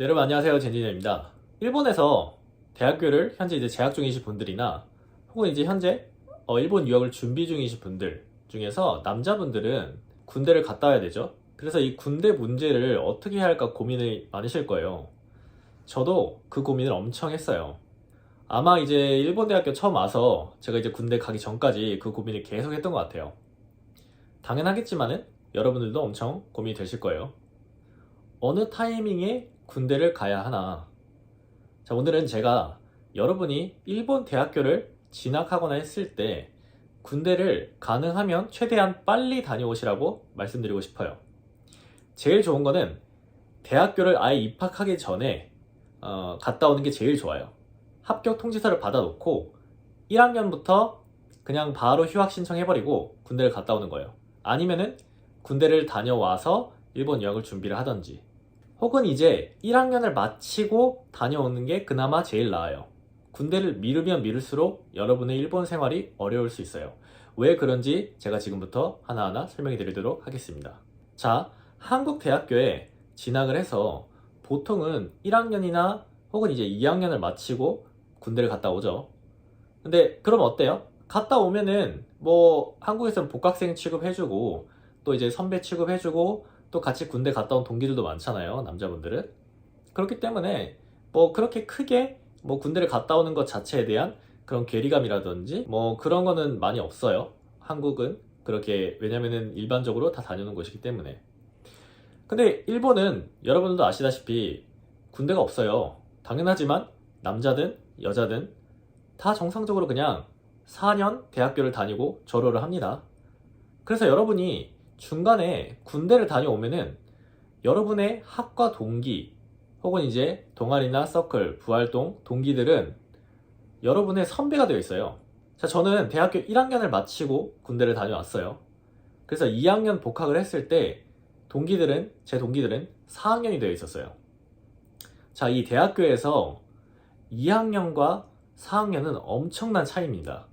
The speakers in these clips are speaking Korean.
네, 여러분 안녕하세요. 젠지입니다. 일본에서 대학교를 현재 이제 재학 중이신 분들이나 혹은 이제 현재 어, 일본 유학을 준비 중이신 분들 중에서 남자분들은 군대를 갔다 와야 되죠. 그래서 이 군대 문제를 어떻게 해야 할까 고민이 많으실 거예요. 저도 그 고민을 엄청 했어요. 아마 이제 일본 대학교 처음 와서 제가 이제 군대 가기 전까지 그 고민을 계속 했던 것 같아요. 당연하겠지만은 여러분들도 엄청 고민이 되실 거예요. 어느 타이밍에 군대를 가야 하나? 자, 오늘은 제가 여러분이 일본 대학교를 진학하거나 했을 때 군대를 가능하면 최대한 빨리 다녀오시라고 말씀드리고 싶어요. 제일 좋은 거는 대학교를 아예 입학하기 전에 어, 갔다 오는 게 제일 좋아요. 합격 통지서를 받아놓고 1학년부터 그냥 바로 휴학 신청해버리고 군대를 갔다 오는 거예요. 아니면은 군대를 다녀와서 일본 유학을 준비를 하던지 혹은 이제 1학년을 마치고 다녀오는 게 그나마 제일 나아요. 군대를 미루면 미룰수록 여러분의 일본 생활이 어려울 수 있어요. 왜 그런지 제가 지금부터 하나하나 설명해 드리도록 하겠습니다. 자, 한국 대학교에 진학을 해서 보통은 1학년이나 혹은 이제 2학년을 마치고 군대를 갔다 오죠. 근데 그럼 어때요? 갔다 오면은 뭐 한국에서는 복학생 취급해주고 또 이제 선배 취급해주고 또 같이 군대 갔다 온 동기들도 많잖아요. 남자분들은. 그렇기 때문에 뭐 그렇게 크게 뭐 군대를 갔다 오는 것 자체에 대한 그런 괴리감이라든지 뭐 그런 거는 많이 없어요. 한국은 그렇게 왜냐면은 일반적으로 다 다니는 곳이기 때문에. 근데 일본은 여러분들도 아시다시피 군대가 없어요. 당연하지만 남자든 여자든 다 정상적으로 그냥 4년 대학교를 다니고 졸업을 합니다. 그래서 여러분이 중간에 군대를 다녀오면은 여러분의 학과 동기 혹은 이제 동아리나 서클, 부활동, 동기들은 여러분의 선배가 되어 있어요. 자, 저는 대학교 1학년을 마치고 군대를 다녀왔어요. 그래서 2학년 복학을 했을 때 동기들은, 제 동기들은 4학년이 되어 있었어요. 자, 이 대학교에서 2학년과 4학년은 엄청난 차이입니다.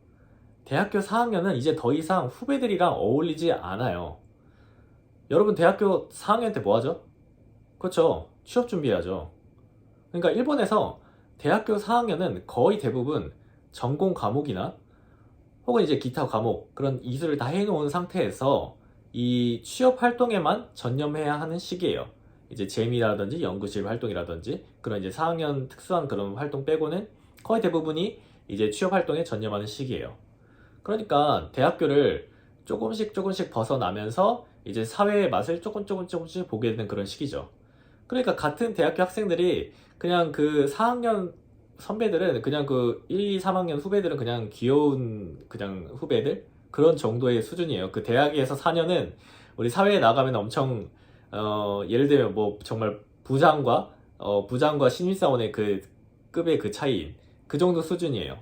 대학교 4학년은 이제 더 이상 후배들이랑 어울리지 않아요. 여러분 대학교 4학년 때 뭐 하죠? 그렇죠. 취업 준비해야죠. 그러니까 일본에서 대학교 4학년은 거의 대부분 전공 과목이나 혹은 이제 기타 과목 그런 이수를 다 해놓은 상태에서 이 취업 활동에만 전념해야 하는 시기예요. 이제 재미라든지 연구실 활동이라든지 그런 이제 4학년 특수한 그런 활동 빼고는 거의 대부분이 이제 취업 활동에 전념하는 시기예요. 그러니까 대학교를 조금씩 조금씩 벗어나면서 이제 사회의 맛을 조금 조금 조금씩 보게 되는 그런 시기죠. 그러니까 같은 대학교 학생들이 그냥 그 4학년 선배들은 그냥 그 1, 2, 3학년 후배들은 그냥 귀여운 그냥 후배들 그런 정도의 수준이에요. 그 대학에서 4년은 우리 사회에 나가면 엄청 어 예를 들면 뭐 정말 부장과 어 부장과 신입사원의 그 급의 그 차이 그 정도 수준이에요.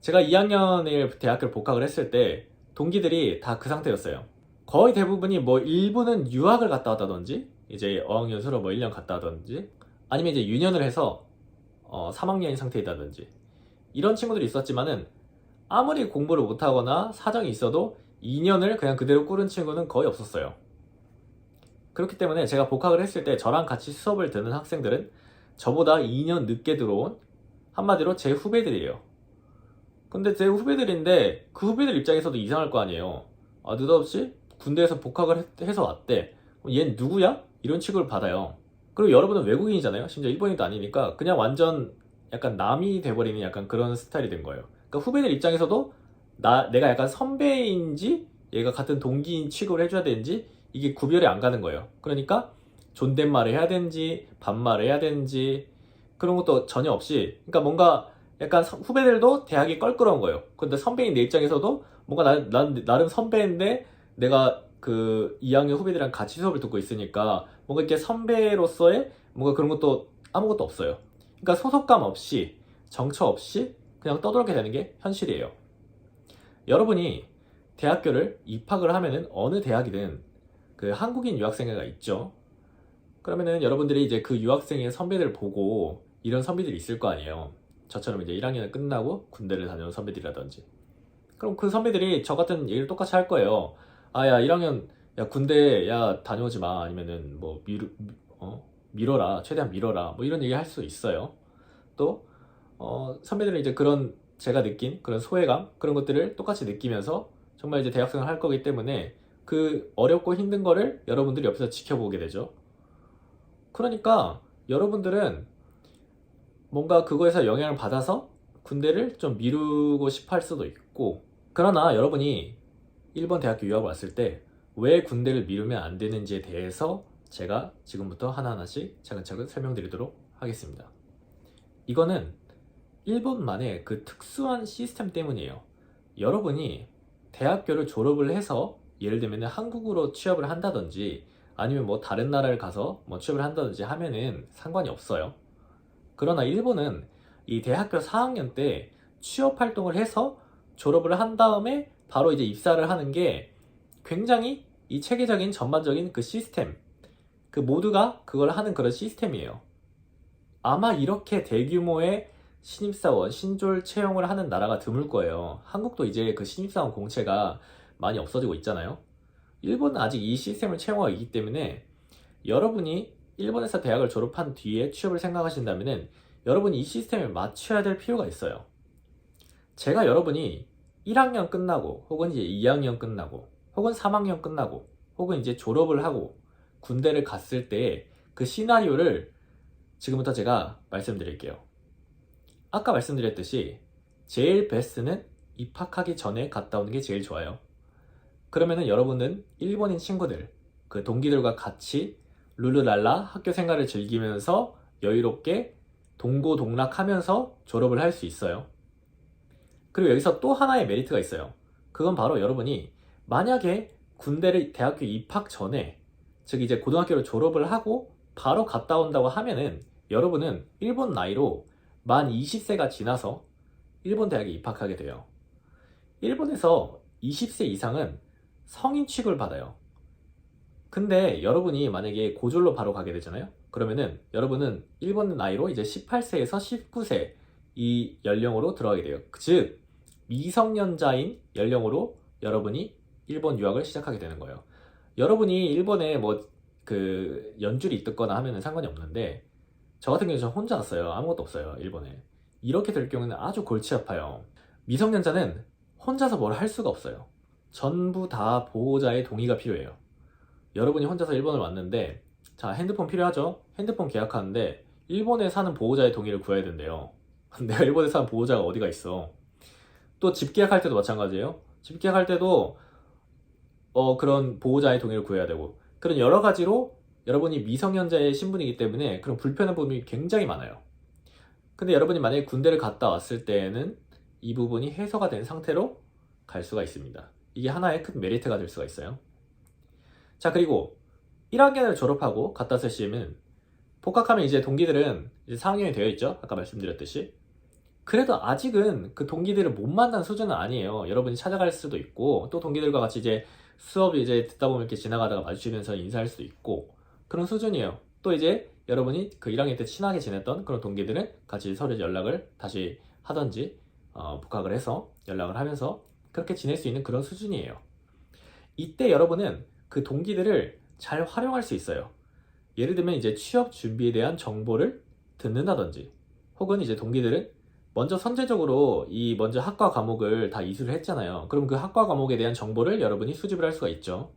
제가 2학년을 대학교를 복학을 했을 때 동기들이 다 그 상태였어요. 거의 대부분이 뭐 일부는 유학을 갔다 왔다든지 이제 어학연수로 뭐 1년 갔다 왔다든지 아니면 이제 유년을 해서 어 3학년인 상태이다든지 이런 친구들이 있었지만은 아무리 공부를 못하거나 사정이 있어도 2년을 그냥 그대로 꾸른 친구는 거의 없었어요. 그렇기 때문에 제가 복학을 했을 때 저랑 같이 수업을 듣는 학생들은 저보다 2년 늦게 들어온 한마디로 제 후배들이에요. 근데 제 후배들인데 그 후배들 입장에서도 이상할 거 아니에요. 아, 느닷없이 군대에서 복학을 했- 해서 왔대. 그럼 얘 누구야? 이런 취급을 받아요. 그리고 여러분은 외국인이잖아요. 심지어 일본인도 아니니까 그냥 완전 약간 남이 돼버리는 약간 그런 스타일이 된 거예요. 그러니까 후배들 입장에서도 나 내가 약간 선배인지 얘가 같은 동기인 취급을 해줘야 되는지 이게 구별이 안 가는 거예요. 그러니까 존댓말을 해야 되는지 반말을 해야 되는지 그런 것도 전혀 없이 그러니까 뭔가 약간 선- 후배들도 대학이 껄끄러운 거예요. 근데 선배인 내 입장에서도 뭔가 나, 난 나름 선배인데 내가 그 2학년 후배들이랑 같이 수업을 듣고 있으니까 뭔가 이렇게 선배로서의 뭔가 그런 것도 아무것도 없어요. 그러니까 소속감 없이 정처 없이 그냥 떠들게 되는 게 현실이에요. 여러분이 대학교를 입학을 하면은 어느 대학이든 그 한국인 유학생회가 있죠. 그러면은 여러분들이 이제 그 유학생의 선배들 보고 이런 선배들이 있을 거 아니에요. 저처럼 이제 1학년을 끝나고 군대를 다녀온 선배들이라든지. 그럼 그 선배들이 저 같은 얘기를 똑같이 할 거예요. 아, 야, 1학년, 야, 군대, 야, 다녀오지 마. 아니면은, 뭐, 미루, 어? 미뤄라, 최대한 미뤄라, 뭐 이런 얘기 할 수 있어요. 또, 어, 선배들은 이제 그런 제가 느낀 그런 소외감, 그런 것들을 똑같이 느끼면서 정말 이제 대학생을 할 거기 때문에 그 어렵고 힘든 거를 여러분들이 옆에서 지켜보게 되죠. 그러니까 여러분들은 뭔가 그거에서 영향을 받아서 군대를 좀 미루고 싶어 할 수도 있고, 그러나 여러분이 일본 대학교 유학을 왔을 때 왜 군대를 미루면 안 되는지에 대해서 제가 지금부터 하나하나씩 차근차근 설명드리도록 하겠습니다. 이거는 일본만의 그 특수한 시스템 때문이에요. 여러분이 대학교를 졸업을 해서 예를 들면 한국으로 취업을 한다든지 아니면 뭐 다른 나라를 가서 뭐 취업을 한다든지 하면은 상관이 없어요. 그러나 일본은 이 대학교 4학년 때 취업 활동을 해서 졸업을 한 다음에 바로 이제 입사를 하는 게 굉장히 이 체계적인 전반적인 그 시스템, 그 모두가 그걸 하는 그런 시스템이에요. 아마 이렇게 대규모의 신입사원, 신졸 채용을 하는 나라가 드물 거예요. 한국도 이제 그 신입사원 공채가 많이 없어지고 있잖아요. 일본은 아직 이 시스템을 채용하고 있기 때문에 여러분이 일본에서 대학을 졸업한 뒤에 취업을 생각하신다면은 여러분이 이 시스템에 맞춰야 될 필요가 있어요. 제가 여러분이 1학년 끝나고 혹은 이제 2학년 끝나고 혹은 3학년 끝나고 혹은 이제 졸업을 하고 군대를 갔을 때 그 시나리오를 지금부터 제가 말씀드릴게요. 아까 말씀드렸듯이 제일 베스트는 입학하기 전에 갔다 오는 게 제일 좋아요. 그러면은 여러분은 일본인 친구들, 그 동기들과 같이 룰루랄라 학교 생활을 즐기면서 여유롭게 동고동락하면서 졸업을 할 수 있어요. 그리고 여기서 또 하나의 메리트가 있어요. 그건 바로 여러분이 만약에 군대를 대학교 입학 전에 즉 이제 고등학교를 졸업을 하고 바로 갔다 온다고 하면은 여러분은 일본 나이로 만 20세가 지나서 일본 대학에 입학하게 돼요. 일본에서 20세 이상은 성인 취급을 받아요. 근데 여러분이 만약에 고졸로 바로 가게 되잖아요. 그러면은 여러분은 일본 나이로 이제 18세에서 19세 이 연령으로 들어가게 돼요. 즉 미성년자인 연령으로 여러분이 일본 유학을 시작하게 되는 거예요. 여러분이 일본에 뭐 그 연줄이 있거나 하면은 상관이 없는데 저 같은 경우는 저 혼자 왔어요. 아무것도 없어요. 일본에. 이렇게 될 경우는 아주 골치 아파요. 미성년자는 혼자서 뭘 할 수가 없어요. 전부 다 보호자의 동의가 필요해요. 여러분이 혼자서 일본을 왔는데 자 핸드폰 필요하죠? 핸드폰 계약하는데 일본에 사는 보호자의 동의를 구해야 된대요. 내가 일본에 사는 보호자가 어디가 있어? 또 집 계약할 때도 마찬가지예요. 집 계약할 때도 어 그런 보호자의 동의를 구해야 되고 그런 여러 가지로 여러분이 미성년자의 신분이기 때문에 그런 불편한 부분이 굉장히 많아요. 근데 여러분이 만약에 군대를 갔다 왔을 때에는 이 부분이 해소가 된 상태로 갈 수가 있습니다. 이게 하나의 큰 메리트가 될 수가 있어요. 자, 그리고 1학년을 졸업하고 갔다 시에는 복학하면 이제 동기들은 이제 4학년이 되어 있죠. 아까 말씀드렸듯이. 그래도 아직은 그 동기들을 못 만난 수준은 아니에요. 여러분이 찾아갈 수도 있고, 또 동기들과 같이 이제 수업이 이제 듣다 보면 이렇게 지나가다가 마주치면서 인사할 수도 있고, 그런 수준이에요. 또 이제 여러분이 그 1학년 때 친하게 지냈던 그런 동기들은 같이 서로 연락을 다시 하던지, 어, 복학을 해서 연락을 하면서 그렇게 지낼 수 있는 그런 수준이에요. 이때 여러분은 그 동기들을 잘 활용할 수 있어요. 예를 들면 이제 취업 준비에 대한 정보를 듣는다든지, 혹은 이제 동기들은 먼저 선제적으로 이 먼저 학과 과목을 다 이수를 했잖아요. 그럼 그 학과 과목에 대한 정보를 여러분이 수집을 할 수가 있죠.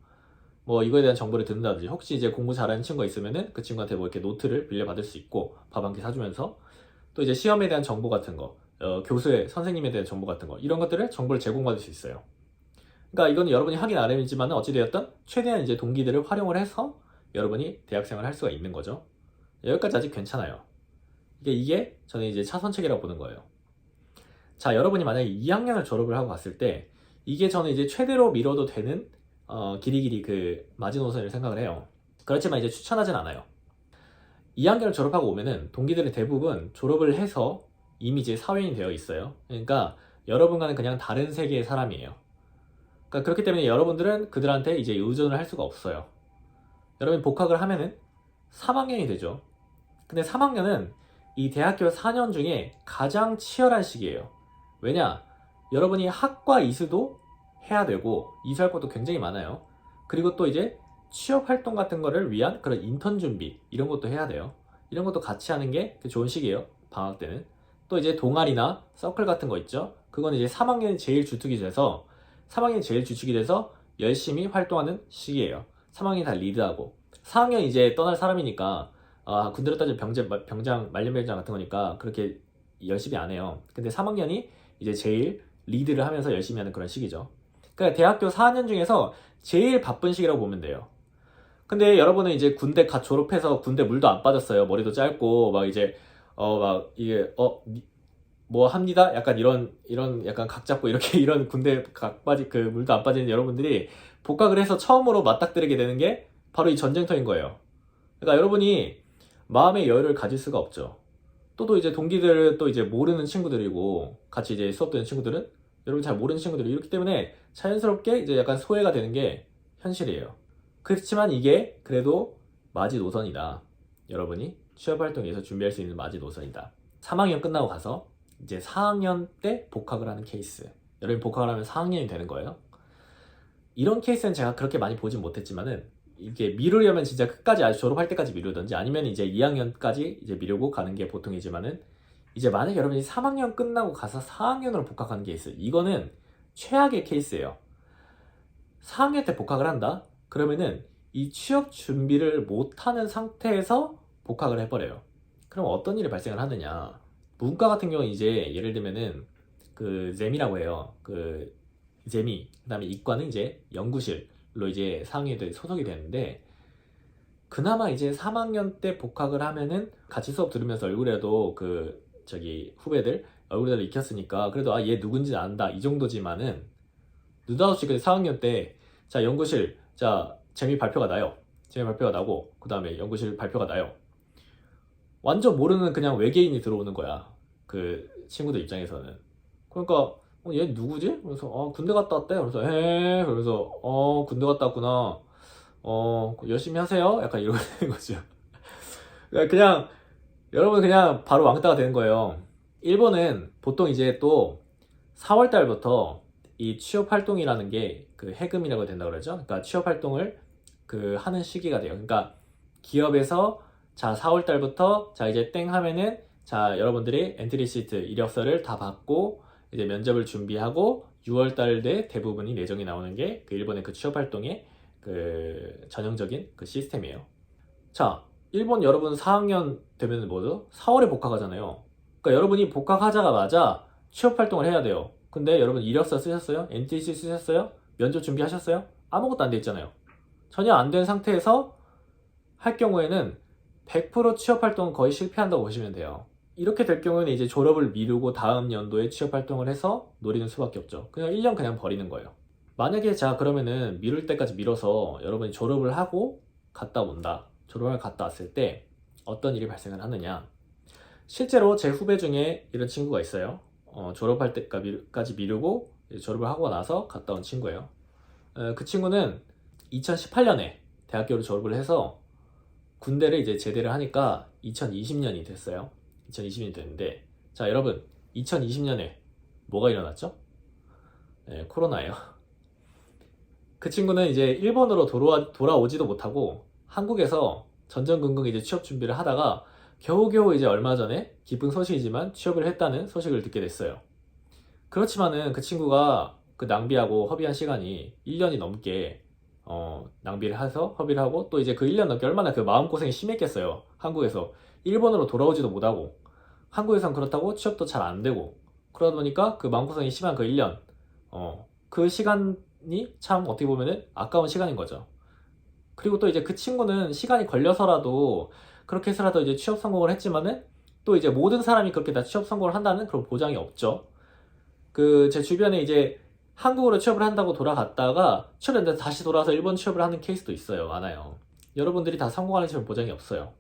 뭐 이거에 대한 정보를 듣는다든지 혹시 이제 공부 잘하는 친구가 있으면은 그 친구한테 뭐 이렇게 노트를 빌려 받을 수 있고 밥 한 끼 사주면서 또 이제 시험에 대한 정보 같은 거, 어, 교수의 선생님에 대한 정보 같은 거 이런 것들을 정보를 제공받을 수 있어요. 그러니까 이건 여러분이 하기 나름이지만 어찌되었든 최대한 이제 동기들을 활용을 해서 여러분이 대학생활을 할 수가 있는 거죠. 여기까지 아직 괜찮아요. 이게, 이게 저는 이제 차선책이라고 보는 거예요. 자, 여러분이 만약에 2학년을 졸업을 하고 갔을 때 이게 저는 이제 최대로 미뤄도 되는 어, 길이 길이 그 마지노선을 생각을 해요. 그렇지만 이제 추천하진 않아요. 2학년을 졸업하고 오면은 동기들은 대부분 졸업을 해서 이미 이제 사회인이 되어 있어요. 그러니까 여러분과는 그냥 다른 세계의 사람이에요. 그러니까 그렇기 때문에 여러분들은 그들한테 이제 의존을 할 수가 없어요. 여러분이 복학을 하면은 3학년이 되죠. 근데 3학년은 이 대학교 4년 중에 가장 치열한 시기예요. 왜냐? 여러분이 학과 이수도 해야 되고 이수할 것도 굉장히 많아요. 그리고 또 이제 취업 활동 같은 거를 위한 그런 인턴 준비 이런 것도 해야 돼요. 이런 것도 같이 하는 게 좋은 시기예요. 방학 때는. 또 이제 동아리나 서클 같은 거 있죠. 그건 이제 3학년이 제일 주특이 돼서 3학년이 제일 주축이 돼서 열심히 활동하는 시기예요. 3학년이 다 리드하고 4학년 이제 떠날 사람이니까 아, 군대로 따지면 병장, 병장 말년병장 같은 거니까 그렇게 열심히 안 해요. 근데 3학년이 이제 제일 리드를 하면서 열심히 하는 그런 시기죠. 그러니까 대학교 4학년 중에서 제일 바쁜 시기라고 보면 돼요. 근데 여러분은 이제 군대 갓 졸업해서 군대 물도 안 빠졌어요. 머리도 짧고 막 이제 어 막 이게 어 뭐 합니다. 약간 이런 이런 약간 각 잡고 이렇게 이런 군대 각 빠지 그 물도 안 빠지는 여러분들이 복학을 해서 처음으로 맞닥뜨리게 되는 게 바로 이 전쟁터인 거예요. 그러니까 여러분이 마음의 여유를 가질 수가 없죠. 또또 이제 동기들은 또 이제 모르는 친구들이고 같이 이제 수업 듣는 친구들은 여러분 잘 모르는 친구들이 이렇기 때문에 자연스럽게 이제 약간 소외가 되는 게 현실이에요. 그렇지만 이게 그래도 마지 노선이다. 여러분이 취업 활동에서 준비할 수 있는 마지 노선이다. 3학년 끝나고 가서 이제 4학년 때 복학을 하는 케이스. 여러분 복학을 하면 4학년이 되는 거예요. 이런 케이스는 제가 그렇게 많이 보진 못했지만은 이렇게 미루려면 진짜 끝까지 아주 졸업할 때까지 미루든지 아니면 이제 2학년까지 이제 미루고 가는 게 보통이지만은 이제 만약 여러분이 3학년 끝나고 가서 4학년으로 복학하는 게 있어요. 이거는 최악의 케이스예요. 4학년 때 복학을 한다? 그러면은 이 취업 준비를 못하는 상태에서 복학을 해버려요. 그럼 어떤 일이 발생을 하느냐. 문과 같은 경우는 이제 예를 들면은 그 재미라고 해요. 그 재미, 그 다음에 이과는 이제 연구실, 로 이제 4학년들이 소속이 되는데 그나마 이제 3학년 때 복학을 하면은 같이 수업 들으면서 얼굴에도 그 저기 후배들 얼굴에도 익혔으니까 그래도 아 얘 누군지 안다 이 정도지만은 느닷없이 그 4학년 때 자 연구실 자 재미 발표가 나요. 재미 발표가 나고 그 다음에 연구실 발표가 나요. 완전 모르는 그냥 외계인이 들어오는 거야. 그 친구들 입장에서는. 그러니까 어, 얘 누구지? 그래서 어, 군대 갔다 왔대. 그래서 에 그래서 어 군대 갔다 왔구나. 어 열심히 하세요. 약간 이러는 거죠. 그러니까 그냥 여러분 그냥 바로 왕따가 되는 거예요. 일본은 보통 이제 또 4월 달부터 이 취업 활동이라는 게 그 해금이라고 된다고 그러죠. 그러니까 취업 활동을 그 하는 시기가 돼요. 그러니까 기업에서 자 4월 달부터 자 이제 땡 하면은 자 여러분들이 엔트리 시트 이력서를 다 받고 이제 면접을 준비하고 6월 달에 대부분이 내정이 나오는 게 그 일본의 그 취업 활동의 그 전형적인 그 시스템이에요. 자, 일본 여러분 4학년 되면 뭐죠? 4월에 복학하잖아요. 그러니까 여러분이 복학하자마자 취업 활동을 해야 돼요. 근데 여러분 이력서 쓰셨어요? NTC 쓰셨어요? 면접 준비하셨어요? 아무것도 안 돼 있잖아요. 전혀 안 된 상태에서 할 경우에는 100% 취업 활동은 거의 실패한다고 보시면 돼요. 이렇게 될 경우에는 이제 졸업을 미루고 다음 연도에 취업 활동을 해서 노리는 수밖에 없죠. 그냥 1년 그냥 버리는 거예요. 만약에 자 그러면은 미룰 때까지 미뤄서 여러분이 졸업을 하고 갔다 온다. 졸업을 갔다 왔을 때 어떤 일이 발생을 하느냐. 실제로 제 후배 중에 이런 친구가 있어요. 어, 졸업할 때까지 미루고 졸업을 하고 나서 갔다 온 친구예요. 어, 그 친구는 2018년에 대학교를 졸업을 해서 군대를 이제 제대를 하니까 2020년이 됐어요. 2020년이 됐는데 자 여러분 2020년에 뭐가 일어났죠? 네, 코로나예요. 그 친구는 이제 일본으로 돌아와, 돌아오지도 못하고 한국에서 전전긍긍 이제 취업 준비를 하다가 겨우겨우 이제 얼마 전에 기쁜 소식이지만 취업을 했다는 소식을 듣게 됐어요. 그렇지만은 그 친구가 그 낭비하고 허비한 시간이 1년이 넘게 어, 낭비를 해서 허비를 하고 또 이제 그 1년 넘게 얼마나 그 마음고생이 심했겠어요. 한국에서 일본으로 돌아오지도 못하고 한국에선 그렇다고 취업도 잘 안 되고 그러다 보니까 그 마음고생이 심한 그 1년 어, 그 시간이 참 어떻게 보면은 아까운 시간인 거죠. 그리고 또 이제 그 친구는 시간이 걸려서라도 그렇게 해서라도 이제 취업 성공을 했지만은 또 이제 모든 사람이 그렇게 다 취업 성공을 한다는 그런 보장이 없죠. 그 제 주변에 이제 한국으로 취업을 한다고 돌아갔다가 취업했는데 다시 돌아와서 일본 취업을 하는 케이스도 있어요. 많아요. 여러분들이 다 성공하는 지금 보장이 없어요.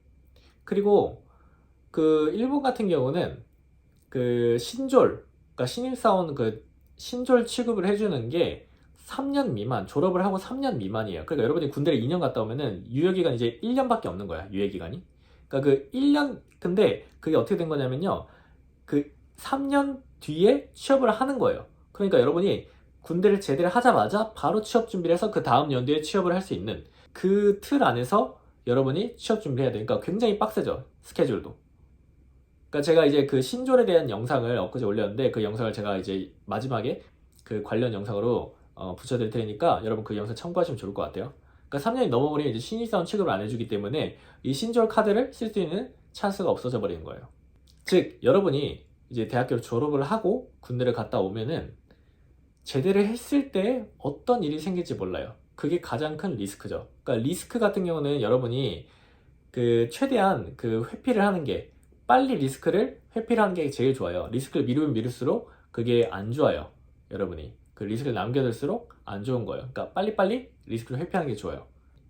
그리고 그 일본 같은 경우는 그 신졸, 그러니까 신입사원 그 신졸 취급을 해주는 게 3년 미만, 졸업을 하고 3년 미만이에요. 그러니까 여러분이 군대를 2년 갔다 오면은 유효기간 이제 1년밖에 없는 거야, 유예기간이. 그러니까 그 1년, 근데 그게 어떻게 된 거냐면요. 그 3년 뒤에 취업을 하는 거예요. 그러니까 여러분이 군대를 제대를 하자마자 바로 취업 준비를 해서 그 다음 연도에 취업을 할 수 있는 그 틀 안에서 여러분이 취업 준비를 해야 돼요. 그러니까 굉장히 빡세죠. 스케줄도. 그러니까 제가 이제 그 신졸에 대한 영상을 엊그제 올렸는데 그 영상을 제가 이제 마지막에 그 관련 영상으로 어, 붙여드릴 테니까 여러분 그 영상 참고하시면 좋을 것 같아요. 그러니까 3년이 넘어버리면 이제 신입사원 취급을 안 해주기 때문에 이 신졸 카드를 쓸 수 있는 찬스가 없어져 버리는 거예요. 즉 여러분이 이제 대학교를 졸업을 하고 군대를 갔다 오면은 제대를 했을 때 어떤 일이 생길지 몰라요. 그게 가장 큰 리스크죠. 그러니까 리스크 같은 경우는 여러분이 그 최대한 그 회피를 하는 게 빨리 리스크를 회피를 하는 게 제일 좋아요. 리스크를 미루면 미룰수록 그게 안 좋아요. 여러분이 그 리스크를 남겨둘수록 안 좋은 거예요. 그러니까 빨리빨리 리스크를 회피하는 게 좋아요.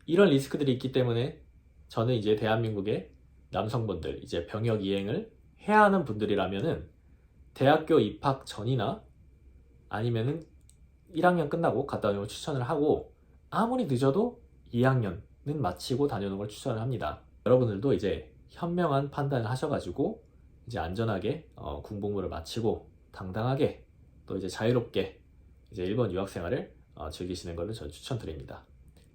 이런 리스크들이 있기 때문에 저는 이제 대한민국의 남성분들 이제 병역 이행을 해야 하는 분들이라면은 대학교 입학 전이나 아니면은 1학년 끝나고 갔다 오는 걸 추천을 하고 아무리 늦어도 2학년은 마치고 다녀오는 걸 추천을 합니다. 여러분들도 이제 현명한 판단을 하셔가지고 이제 안전하게 어, 군복무를 마치고 당당하게 또 이제 자유롭게 이제 일본 유학 생활을 어, 즐기시는 것을 저는 추천드립니다.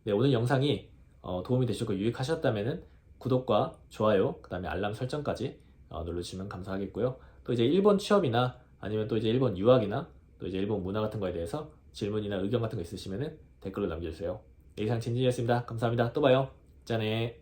네, 오늘 영상이 어, 도움이 되셨고 유익하셨다면은 구독과 좋아요, 그 다음에 알람 설정까지 어, 눌러주시면 감사하겠고요. 또 이제 일본 취업이나 아니면 또 이제 일본 유학이나 또 이제 일본 문화 같은 거에 대해서 질문이나 의견 같은 거 있으시면은 댓글로 남겨주세요. 네, 이상 진진이었습니다. 감사합니다. 또 봐요. 짠해.